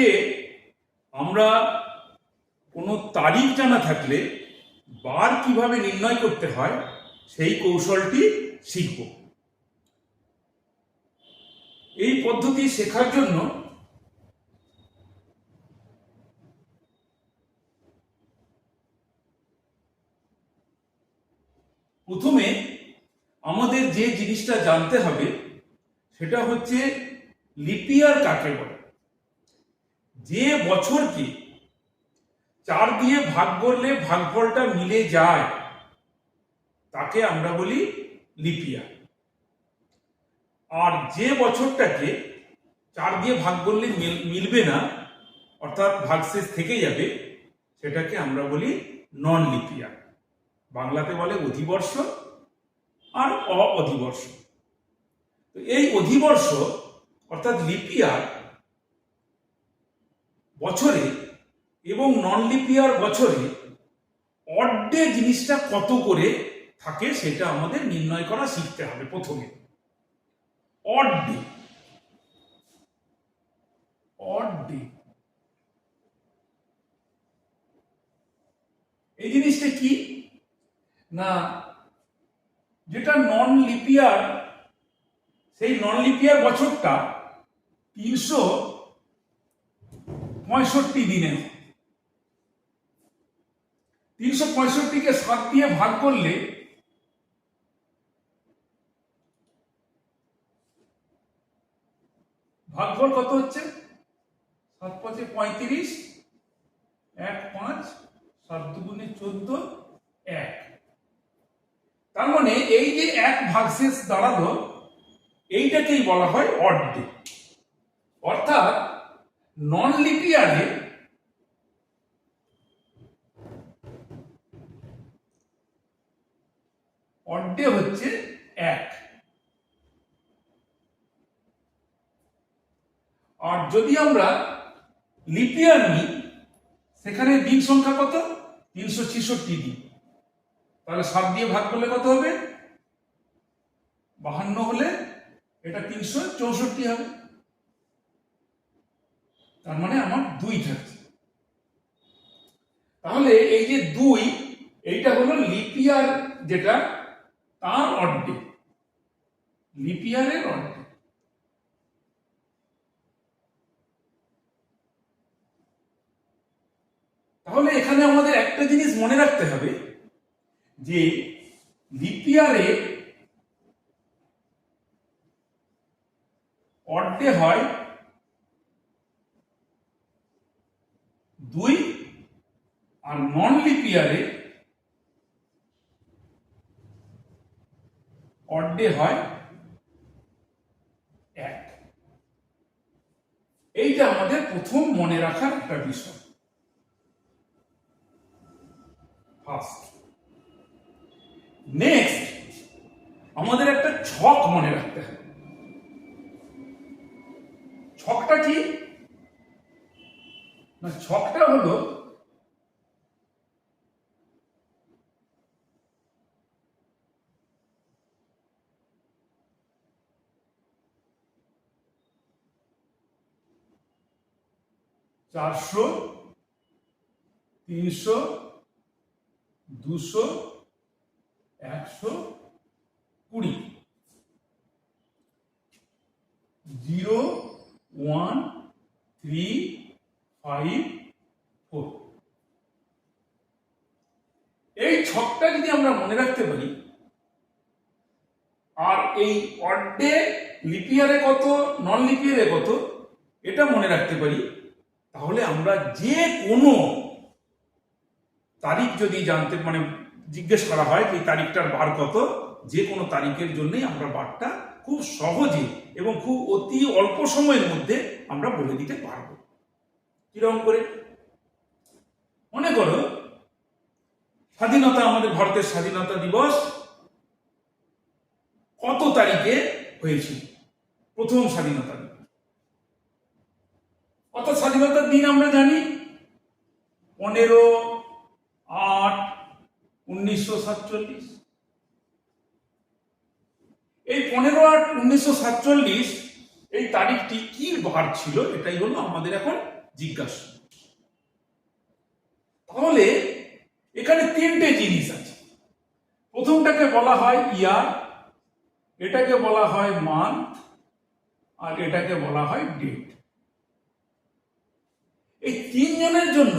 আজকে আমরা কোনো তারিখ জানা থাকলে বার কীভাবে নির্ণয় করতে হয়, সেই কৌশলটি শিখব। এই পদ্ধতি শেখার জন্য প্রথমে আমাদের যে জিনিসটা জানতে হবে, সেটা হচ্ছে লিপিয়ার কাকে বলে? যে বছরকে চার দিয়ে ভাগ করলে ভাগফলটা মিলে যায়, তাকে আমরা বলি লিপিয়া। আর যে বছরটাকে চার দিয়ে ভাগ করলে মিলবে না, অর্থাৎ ভাগশেষ থেকে যাবে, সেটাকে আমরা বলি নন লিপিয়া বাংলাতে বলে অধিবর্ষ আর অধিবর্ষ এই অধিবর্ষ, অর্থাৎ লিপিয়ার বছরে এবং নন লিপিয়ার বছরে অড্ডে জিনিসটা কত করে থাকে সেটা আমাদের নির্ণয় করা শিখতে হবে প্রথমে। অড্ডে অড্ডে এই জিনিসটা কি? না, যেটা নন লিপিয়ার সেই নন লিপিয়ার বছরটা তিনশো পঁয়ষট্টি দিনে। তিনশো পঁয়ষট্টিকে সাত দিয়ে ভাগ করলে ভাগফল কত হচ্ছে? সাত পাঁচে পঁয়ত্রিশ, এক পাঁচ, সাত দুগুণে চোদ্দ, এক। তার মানে এই যে এক ভাগশেষ দাঁড়াল, এইটাকেই বলা হয় অর্ধে অর্থাৎ নন লিপিয়ারে অর্ধে হচ্ছে এক। আর যদি আমরা লিপিয়ার নিই সেখানে দিন সংখ্যা কত? তিনশো ছেষট্টি দিন তাহলে সাত দিয়ে ভাগ করলে কত হবে? বাহান্ন হলে এটা তিনশো চৌষট্টি হবে। তার মানে আমার দুই থাকছে। তাহলে এই যে দুই, এইটা হলো লিপিয়ার যেটা, তার অর্ধে লিপিয়ারের অর্ধে তাহলে এখানে আমাদের একটা জিনিস মনে রাখতে হবে, যে লিপিয়ারে অর্ধে হয় দুই আর নন লিপিয়ারে অর্ধে হয় এক। এইটা আমাদের প্রথম মনে রাখার একটা বিষয়। ফার্স্ট নেক্সট আমাদের একটা ছক মনে রাখতে হবে। ছকটা কি? না ছকটা হলো চারশো, তিনশো, দুশো, একশো কুড়ি। Zero, one, three, five, four. এই ছকটা যদি আমরা মনে রাখতে পারি, আর এই অর্ডে লিপিয়ারে কত নন লিপিয়ারে কত, এটা মনে রাখতে পারি তাহলে আমরা যে কোনো তারিখ যদি জানতে মানে জিজ্ঞেস করা হয় যে তারিখটার বার কত, যে কোনো তারিখের জন্যই আমরা বারটা খুব সহজে এবং খুব অতি অল্প সময়ের মধ্যে আমরা বলে দিতে পারব। কীরকম করে? মনে করো, স্বাধীনতা, আমাদের ভারতের স্বাধীনতা দিবস কত তারিখে হয়েছিল? প্রথম স্বাধীনতা স্বাধীনতার দিন আমরা জানি, পনেরো আট উনিশশো সাতচল্লিশ। এই পনেরো আট উনিশশো সাতচল্লিশ, এই তারিখটি কি বার ছিল এটাই হলো আমাদের এখন জিজ্ঞাসা। তাহলে এখানে তিনটে জিনিস আছে। প্রথমটাকে বলা হয় ইয়ার, এটাকে বলা হয় মান্থ, আর এটাকে বলা হয় ডেট। এই তিনজনের জন্য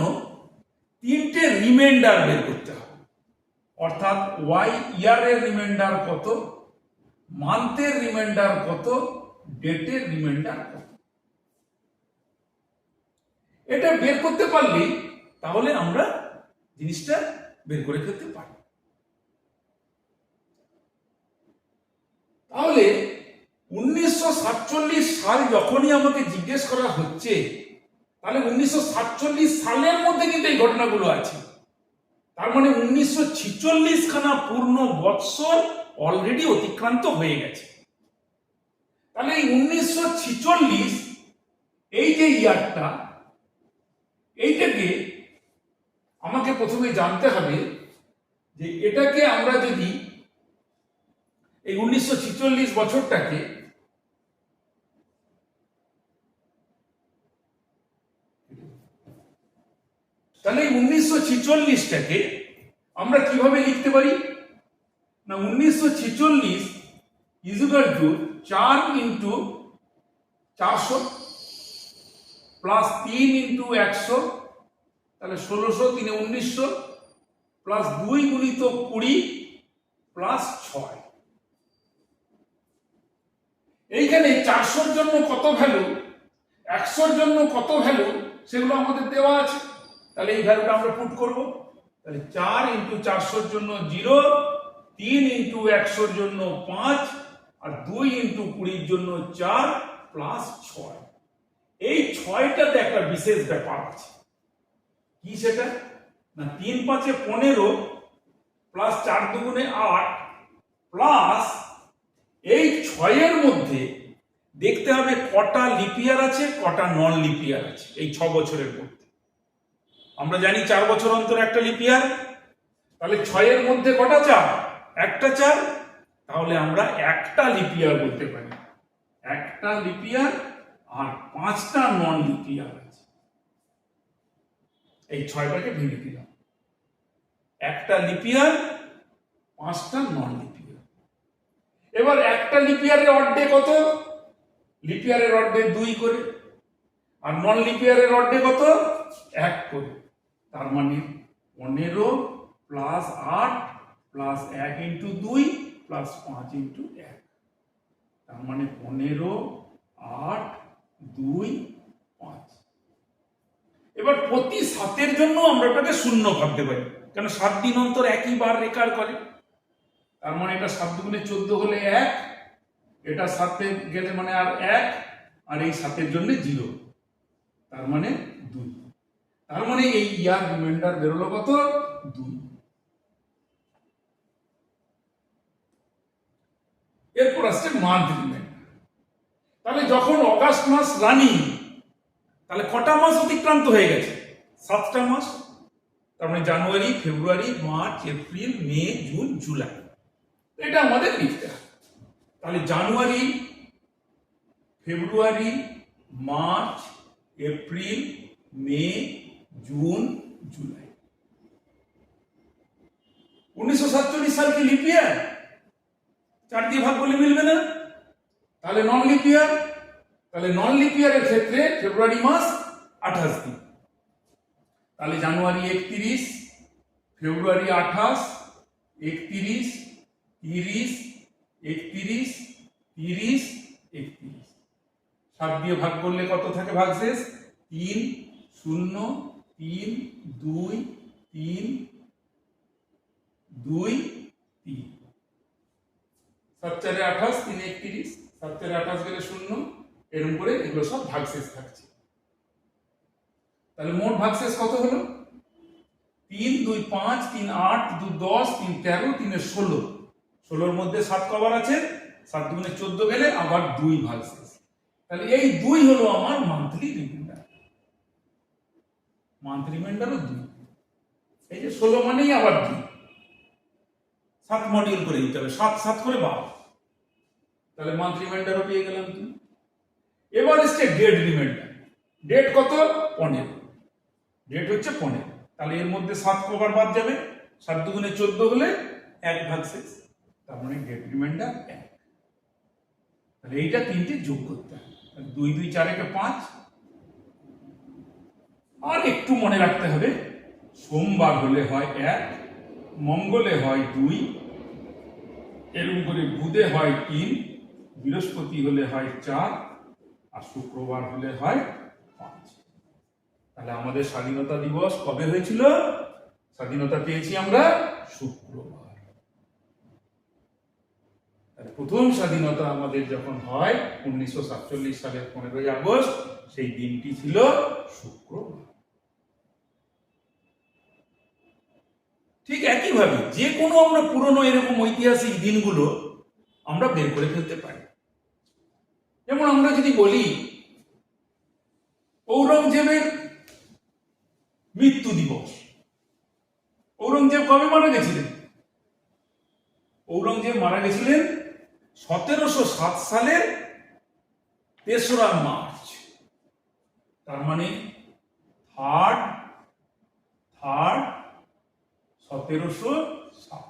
তিনটে রিমাইন্ডার বের করতে হবে। অর্থাৎ ওয়াই ইয়ারের রিমাইন্ডার কত মান্থের রিমাইন্ডার কত ডেটের রিমাইন্ডার কত। এটা বের করতে পারলে তাহলে আমরা জিনিসটা বের করে ফেলতে পারি। তাহলে উনিশশো সাতচল্লিশ সাল যখনই আমাকে জিজ্ঞেস করা হচ্ছে তাহলে উনিশশো সাতচল্লিশ সালের মধ্যে কিন্তু এই ঘটনাগুলো আছে। তার মানে উনিশশো খানা পূর্ণ বৎসর অলরেডি অতিক্রান্ত হয়ে গেছে। তাহলে এই উনিশশো এই যে ইয়ারটা, এইটাকে আমাকে প্রথমে জানতে হবে যে এটাকে আমরা যদি এই উনিশশো বছরটাকে তাহলে উনিশশো ছিচল্লিশটাকে আমরা কীভাবে লিখতে পারি? না, উনিশশো ছিচল্লিশ ইজুকাল টু চার ইন্টু চারশো প্লাস তিন ইন্টু একশো, তাহলে ষোলোশো তিনে উনিশশো প্লাস দুই গুণিত কুড়ি প্লাস ছয়। এইখানে চারশোর জন্য কত ভ্যালু একশোর জন্য কত ভ্যালু সেগুলো আমাদের দেওয়া আছে। তাহলে এই ভ্যালুটা আমরা পুট করব। তাহলে চার ইন্টু চারশোর জন্য জিরো তিন ইন্টু একশোর জন্য পাঁচ, আর দুই ইন্টু কুড়ির জন্য চার প্লাস ছয়। এই ছয়টাতে একটা বিশেষ ব্যাপার আছে। কি সেটা? না, তিন পাঁচে পনেরো প্লাস চার দুগুণে আট প্লাস এই ছয়ের মধ্যে দেখতে হবে কটা লিপিয়ার আছে, কটা নন লিপিয়ার আছে, এই ছ বছরের মধ্যে। আমরা জানি চার বছর অন্তর একটা লিপিয়ার তাহলে ছয়ের মধ্যে কটা চার? একটা চার? তাহলে আমরা একটা লিপিয়ার বলতে পারি। একটা লিপিয়ার আর পাঁচটা নন লিপিয়ার আছে। এই ছয়টাকে ভেঙে দিলাম। একটা লিপিয়ার পাঁচটা নন লিপিয়ার এবার একটা লিপিয়ারের অর্ধে কত? লিপিয়ারের অর্ধে দুই করে। আর নন লিপিয়ারের অর্ধে কত? এক করে। তার মানে পনেরো প্লাস আট প্লাস এক ইন্টু দুই প্লাস পাঁচ ইন্টু এক। তার মানে পনেরো, আট, দুই, পাঁচ। এবার প্রতি সাতের জন্য আমরা ওটাকে শূন্য ভাবতে পারি, কেন সাত দিন অন্তর একই বার রেকার করে। তার মানে এটা সাত দুগুণে চোদ্দ হলে এক, এটা সাতে গেলে মানে আর এক, আর এই সাতের জন্য জিরো। তার মানে দুই। তার মানে এই ইয়ার রিমাইন্ডার বেরোলো কত? দুই। এরপর আসছে মান্থ রিমাইন্ডার। তাহলে যখন অগাস্ট মাস রানি তাহলে কটা মাস অতিক্রান্ত হয়ে গেছে? সাতটা মাস। তার মানে January, February, March, April, May, June, July. এটা আমাদের লিখতে তাহলে January, February, March, April, May June, July. উনিশশো সাতচল্লিশ সাল কি লিপিয়ার চার দিয়ে ভাগ করলে মিলবে না? তাহলে নন লিপিয়ার তাহলে নন লিপিয়ারের ক্ষেত্রে ফেব্রুয়ারি মাস আঠাশ দিন। তাহলে জানুয়ারি একত্রিশ ফেব্রুয়ারি আঠাশ, একত্রিশ, তিরিশ একত্রিশ তিরিশ, একত্রিশ। সাত দিয়ে ভাগ করলে কত থাকে ভাগ শেষ তিন, শূন্য তিন, দুই তিন দুই, তিন। সাত চারে আঠাশ, তিন একত্রিশ সাত চারে আঠাশ গেলে শূন্য, এরকম করে এগুলো সব ভাগশেষ থাকছে। তাহলে মোট ভাগশেষ কত হলো? তিন, দুই, পাঁচ, তিন, আট, দু, দশ, তিন, তেরো, তিনে ষোলো। ষোলোর মধ্যে সাত কবার আছে, সাত দুগুণে চোদ্দ গেলে আবার দুই ভাগশেষ। তাহলে এই দুই হলো আমার মান্থলি রিমাইন্ডার মান্থ রিমাইন্ডারও দুই। এই যে ষোলো মানেই আবার দুই। সাত মডিউল করে দিতে হবে, সাত সাত করে বারো। তাহলে মান্থ রিমাইন্ডারও পেয়ে গেলাম তুমি। এবার এসছে ডেড রিমাইন্ডার ডেট কত? পনেরো। ডেট হচ্ছে পনেরো। তাহলে এর মধ্যে সাত কবার বাদ যাবে। সাত দুগুণে চোদ্দ হলে এক ভাগ শেষ তার মানে ডেট রিমাইন্ডার এক। তাহলে এইটা তিনটে যোগ করতে হবে। দুই দুই, চার, একে পাঁচ। আর একটু মনে রাখতে হবে, সোমবার হলে হয় এক, মঙ্গলে হয় দুই, এরকম করে বুধে হয় তিন, বৃহস্পতি হলে হয় চার, আর শুক্রবার হলে হয় পাঁচ। তাহলে আমাদের স্বাধীনতা দিবস কবে হয়েছিল? স্বাধীনতা পেয়েছি আমরা শুক্রবার। প্রথম স্বাধীনতা আমাদের যখন হয়, উনিশশো সাতচল্লিশ সালের পনেরোই আগস্ট, সেই দিনটি ছিল শুক্রবার। ঠিক একইভাবে যে কোনো আমরা পুরনো এরকম ঐতিহাসিক দিনগুলো আমরা বের করে ফেলতে পারি। যেমন আমরা যদি বলি, ঔরঙ্গজেবের মৃত্যু দিবস। ঔরঙ্গজেব কবে মারা গেছিলেন? ঔরঙ্গজেব মারা গেছিলেন সতেরোশো সাত সালের তেসরা মার্চ। তার মানে থার্ড থার্ড সতেরোশো সাত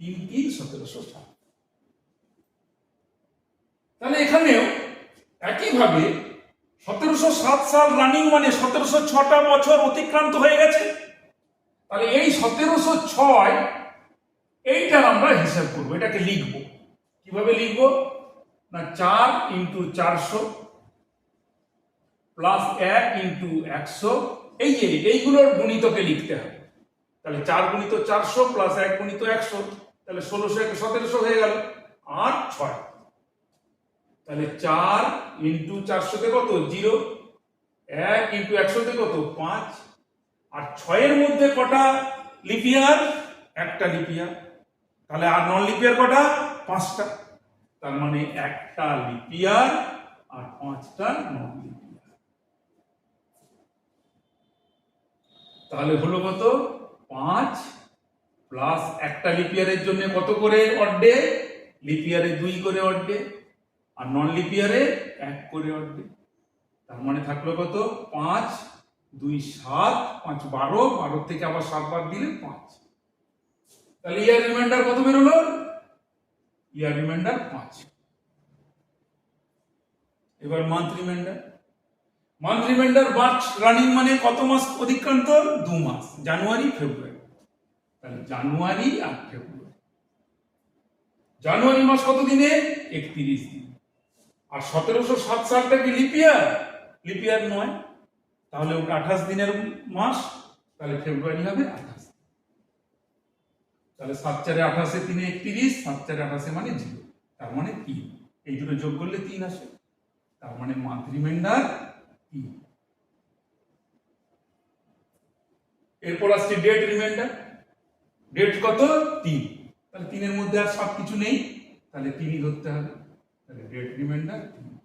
তিন তিন সতেরোশো সাত তাহলে এখানেও একইভাবে সতেরোশো সাত সাল রানিং মানে সতেরোশো ছটা বছর অতিক্রান্ত হয়ে গেছে। তাহলে এই সতেরোশো ছয়, এইটার আমরা হিসাব করব, এটাকে লিখব। কীভাবে লিখব? না, চার ইন্টু চারশো প্লাস এক ইন্টু একশো, এই যে, এইগুলোর গুণিতকে লিখতে হবে। তাহলে চার গুণিত চারশো প্লাস এক গুণিত একশো, তাহলে ষোলোশো এক সতেরোশো হয়ে গেল আর ছয়। তাহলে চার ইন্টু চারশোতে কত? জিরো। এক ইন্টু একশোতে কত? পাঁচ। আর ছয়ের মধ্যে কটা লিপিয়ার একটা লিপিয়ার তাহলে আর নন লিপিয়ার কটা? পাঁচটা। তার মানে একটা লিপিয়ার আর পাঁচটা নন লিপিয়ার তাহলে হলো কত? পাঁচ প্লাস একটা লিপিয়ারের জন্য কত করে অড্ডে লিপিয়ারে দুই করে অড্ডে আর নন লিপিয়ারে এক করে অড্ডে তার মানে থাকল কত? পাঁচ, দুই, সাত, পাঁচ, বারো বারো থেকে আবার সাত বাদ দিলে পাঁচ। তাহলে ইয়ার রিমাইন্ডার কত বেরোলো? ইয়ার রিমাইন্ডার পাঁচ। এবার month reminder month reminder March running মানে কত মাস অতিক্রান্ত দু মাস। জানুয়ারি ফেব্রুয়ারি তাহলে জানুয়ারি আর ফেব্রুয়ারি জানুয়ারি মাস কত দিনে? একত্রিশ দিন। আর সতেরোশো সাত সালটা কি লিপিয়ার লিপিয়ার নয়। তাহলে ওটা আঠাশ দিনের মাস। তাহলে ফেব্রুয়ারি হবে আঠাশ। তাহলে সাত চারে আঠাশে তিনে একত্রিশ, সাত চারে আঠাশে মানে জিরো। তার মানে তিন। এই দুটো যোগ করলে তিন আসে। তার মানে মান্থ রিমাইন্ডার এরপর আসছে ডেট রিমাইন্ডার ডেট কত? তিন। তাহলে তিনের মধ্যে আর সব কিছু নেই। তাহলে তিনই ধরতে হবে। তাহলে ডেট রিমাইন্ডার তিন।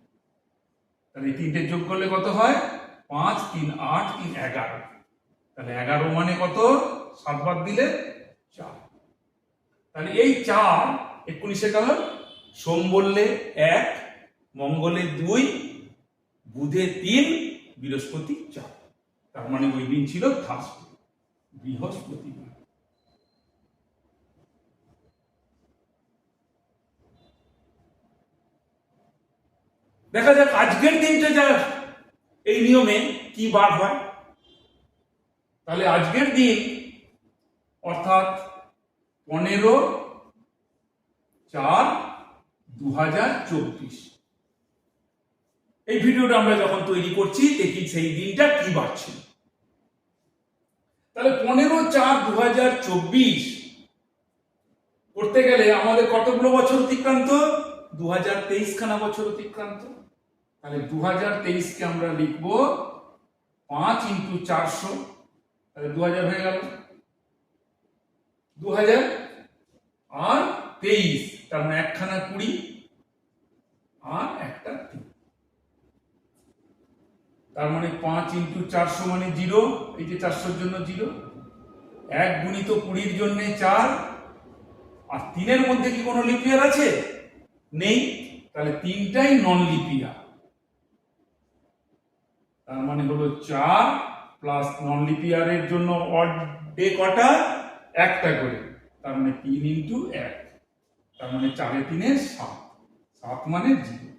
তাহলে এই তিনটে যোগ করলে কত হয়? পাঁচ, তিন, আট, তিন, এগারো। তাহলে এগারো মানে কত? সাত বাদ দিলে চার। তাহলে এই চার এক্ষুনি শেখা হল সোম বললে এক, মঙ্গলে দুই বুধে তিন বৃহস্পতি চার। তার মানে ওই দিন ছিল থার্সডে বৃহস্পতিবার। দেখা যাক আজকের দিনটা যা এই নিয়মে কি বার হয়। তাহলে আজকের দিন অর্থাৎ পনেরো চার দু হাজার চব্বিশ। এই ভিডিওটা আমরা যখন তৈরি করছি, দেখি সেই দিনটা কি বার ছিল তাহলে পনেরো চার দু হাজার চব্বিশ করতে গেলে আমাদের কতগুলো বছর অতিক্রান্ত? দু হাজার তেইশ খানা বছর অতিক্রান্ত। তাহলে দু হাজার তেইশকে আমরা লিখব পাঁচ ইন্টু চারশো। তাহলে দু হাজার হয়ে গেল। দু হাজার আর তেইশ, তার মানে একখানা কুড়ি আর একটা তার মানে পাঁচ ইন্টু চারশো মানে জিরো, এই যে চারশোর জন্য জিরো। এক গুণিত কুড়ির জন্য চার। আর তিনের মধ্যে কি কোনো লিপিয়ার আছে? নেই। তাহলে তিনটাই নন লিপিয়ার তার মানে হলো চার প্লাস নন লিপিয়ারের জন্য ডে কটা? একটা করে। তার মানে তিন ইন্টু এক। তার মানে চারে তিনে সাত। সাত মানে জিরো।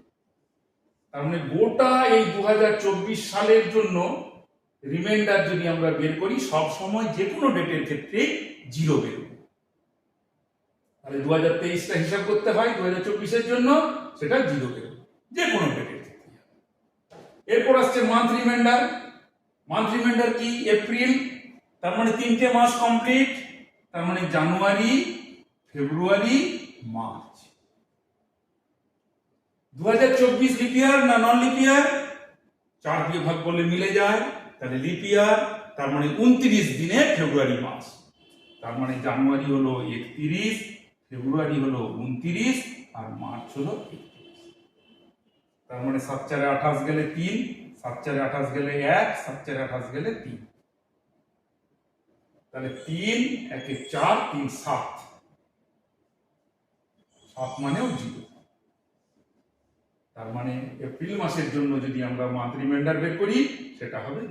তার মানে গোটা এই দু হাজার চব্বিশ সালের জন্য রিমাইন্ডার যদি আমরা বের করি, সব সময় যে কোনো ডেটের ক্ষেত্রে জিরো বেরোবে তাহলে দু হাজার তেইশটা হিসাব করতে হয় দু হাজার চব্বিশের জন্য, সেটা জিরো বেরোবে যে কোনো ডেটের ক্ষেত্রে। এরপর আসছে মান্থ রিমাইন্ডার মান্থ রিমাইন্ডার কি? এপ্রিল তার মানে তিনটে মাস কমপ্লিট তার মানে জানুয়ারি, ফেব্রুয়ারি, মার্চ। দু হাজার চব্বিশ লিপিয়ার না নন লিপিয়ার চার দিয়ে ভাগ করলে মিলে যায়। তাহলে লিপিয়ার, তার মানে উনত্রিশ দিনে ফেব্রুয়ারি মাস। তার মানে জানুয়ারি হলো একত্রিশ, ফেব্রুয়ারি হলো উনত্রিশ, আর মার্চ হলো একত্রিশ। তার মানে সাত চারে আঠাশ গেলে তিন, সাত চারে আঠাশ গেলে এক, সাত চারে আঠাশ গেলে তিন। তাহলে তিন, একে চার, তিন, সাত। সাত মানেও জিরো। তার মানে এপ্রিল মাসের জন্য যদি আমরা মান্থ রিমাইন্ডার বের করি, সেটা হবে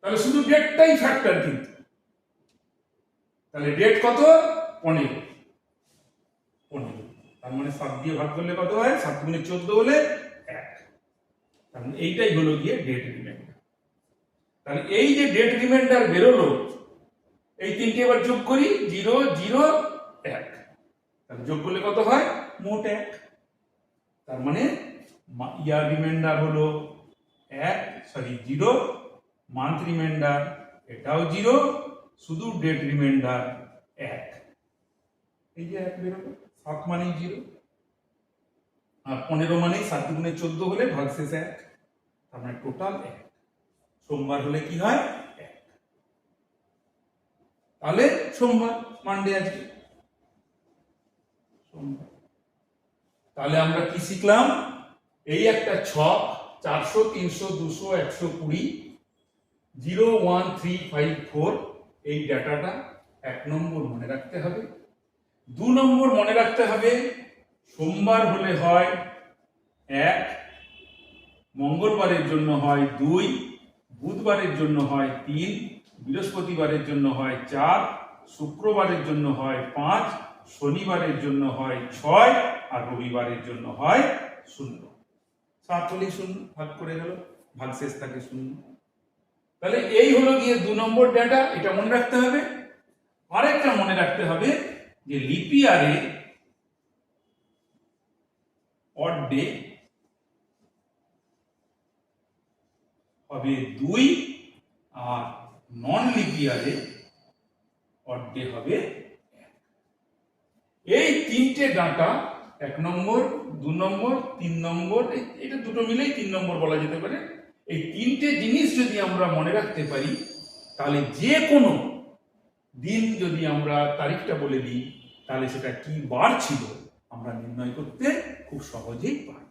তাহলে শুধু ডেটটাই ফ্যাক্টর কিন্তু। তাহলে ডেট কত? পনেরো। পনেরো। তার মানে সাত দিয়ে ভাগ করলে কত হয়? সাত গুণে চোদ্দ হলে এক। তার মানে এইটাই হলো গিয়ে ডেট রিমাইন্ডার তাহলে এই যে ডেট রিমাইন্ডার বেরোলো, এই তিনটে এবার যোগ করি, জিরো জিরো, এক। তাহলে যোগ করলে কত হয়? মোট এক। তার মানে ইয়ার রিমাইন্ডার হলো এক সরি জিরো মান্থ রিমাইন্ডার এটাও জিরো শুধু ডেট রিমাইন্ডার এক। এই যে এক বেরোলো, সাত মানেই জিরো আর পনেরো মানেই সাত দুগুণে চোদ্দ হলে ভাগশেষ এক, তার মানে টোটাল এক। সোমবার হলে কি হয়? এক। তাহলে সোমবার মানডে আজকে। সোমবার। তাহলে আমরা কি শিখলাম? এই একটা ছক, চারশো, তিনশো, দুশো, একশো কুড়ি, zero, one, three, five, four, এই ডাটাটা এক নম্বর মনে রাখতে হবে। দু নম্বর মনে রাখতে হবে, সোমবার হলে হয় এক, মঙ্গলবারের জন্য হয় দুই, বুধবারের জন্য হয় তিন, বৃহস্পতিবারের জন্য হয় চার, শুক্রবারের জন্য হয় পাঁচ, শনিবারের জন্য হয় ছয় আর রবিবারের জন্য হয় শূন্য। সাত হলেই শূন্য, ভাগ করে গেল, ভাগ শেষ থাকে শূন্য। তাহলে এই হলো গিয়ে দু নম্বর ডেটা এটা মনে রাখতে হবে। আরেকটা মনে রাখতে হবে যে লিপিয়ারে অড ডে হবে দুই, আর নন লিপিয়ারে অড ডে হবে এই তিনটে ডাটা এক নম্বর, দু নম্বর, তিন নম্বর এটা দুটো মিলেই তিন নম্বর বলা যেতে পারে। এই তিনটে জিনিস যদি আমরা মনে রাখতে পারি, তাহলে যে কোনো দিন যদি আমরা তারিখটা বলে দিই, তাহলে সেটা কি বার ছিল, আমরা নির্ণয় করতে খুব সহজেই পারি